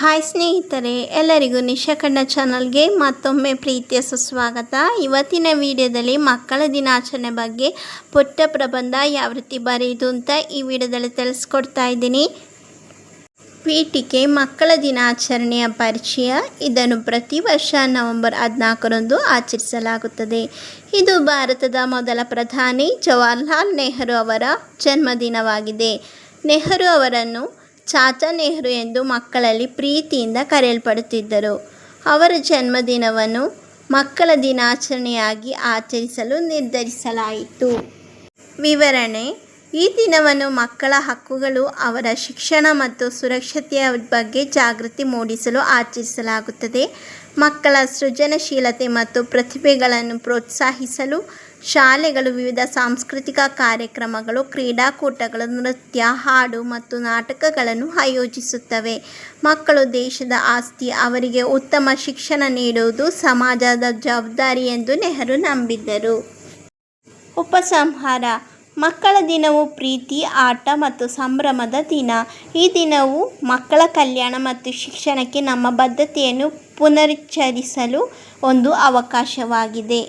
Hi ಸ್ನೇಹಿತರೆ, ಎಲ್ಲರಿಗೂ ನಿಶಾಖಂಡ ಚಾನಲ್ಗೆ ಮತ್ತೊಮ್ಮೆ ಪ್ರೀತಿಯ ಸುಸ್ವಾಗತ. ಇವತ್ತಿನ ವಿಡಿಯೋದಲ್ಲಿ ಮಕ್ಕಳ ದಿನಾಚರಣೆ ಬಗ್ಗೆ ಪುಟ್ಟ ಪ್ರಬಂಧ ಯಾವ ರೀತಿ ಬರೆಯುವುದು ಅಂತ ಈ ವಿಡಿಯೋದಲ್ಲಿ ತಿಳಿಸ್ಕೊಡ್ತಾ ಇದ್ದೀನಿ. ಪೀಠಿಕೆ ಮಕ್ಕಳ ದಿನಾಚರಣೆಯ ಪರಿಚಯ. ಇದನ್ನು ಪ್ರತಿ ವರ್ಷ ನವೆಂಬರ್ ಹದಿನಾಲ್ಕರಂದು ಆಚರಿಸಲಾಗುತ್ತದೆ. ಇದು ಭಾರತದ ಮೊದಲ ಪ್ರಧಾನಿ ಜವಾಹರ್ಲಾಲ್ ನೆಹರು ಅವರ ಜನ್ಮದಿನವಾಗಿದೆ. ನೆಹರು ಅವರನ್ನು ಚಾಚಾ ನೆಹರು ಎಂದು ಮಕ್ಕಳಲ್ಲಿ ಪ್ರೀತಿಯಿಂದ ಕರೆಯಲ್ಪಡುತ್ತಿದ್ದರು. ಅವರ ಜನ್ಮದಿನವನ್ನು ಮಕ್ಕಳ ದಿನಾಚರಣೆಯಾಗಿ ಆಚರಿಸಲು ನಿರ್ಧರಿಸಲಾಯಿತು. ವಿವರಣೆ ಈ ದಿನವನ್ನು ಮಕ್ಕಳ ಹಕ್ಕುಗಳು, ಅವರ ಶಿಕ್ಷಣ ಮತ್ತು ಸುರಕ್ಷತೆಯ ಬಗ್ಗೆ ಜಾಗೃತಿ ಮೂಡಿಸಲು ಆಚರಿಸಲಾಗುತ್ತದೆ. ಮಕ್ಕಳ ಸೃಜನಶೀಲತೆ ಮತ್ತು ಪ್ರತಿಭೆಗಳನ್ನು ಪ್ರೋತ್ಸಾಹಿಸಲು ಶಾಲೆಗಳು ವಿವಿಧ ಸಾಂಸ್ಕೃತಿಕ ಕಾರ್ಯಕ್ರಮಗಳು, ಕ್ರೀಡಾಕೂಟಗಳು, ನೃತ್ಯ, ಹಾಡು ಮತ್ತು ನಾಟಕಗಳನ್ನು ಆಯೋಜಿಸುತ್ತವೆ. ಮಕ್ಕಳು ದೇಶದ ಆಸ್ತಿ, ಅವರಿಗೆ ಉತ್ತಮ ಶಿಕ್ಷಣ ನೀಡುವುದು ಸಮಾಜದ ಜವಾಬ್ದಾರಿ ಎಂದು ನೆಹರು ನಂಬಿದ್ದರು. ಉಪಸಂಹಾರ ಮಕ್ಕಳ ದಿನವು ಪ್ರೀತಿ, ಆಟ ಮತ್ತು ಸಂಭ್ರಮದ ದಿನ. ಈ ದಿನವು ಮಕ್ಕಳ ಕಲ್ಯಾಣ ಮತ್ತು ಶಿಕ್ಷಣಕ್ಕೆ ನಮ್ಮ ಬದ್ಧತೆಯನ್ನು ಪುನರುಚ್ಚರಿಸಲು ಒಂದು ಅವಕಾಶವಾಗಿದೆ.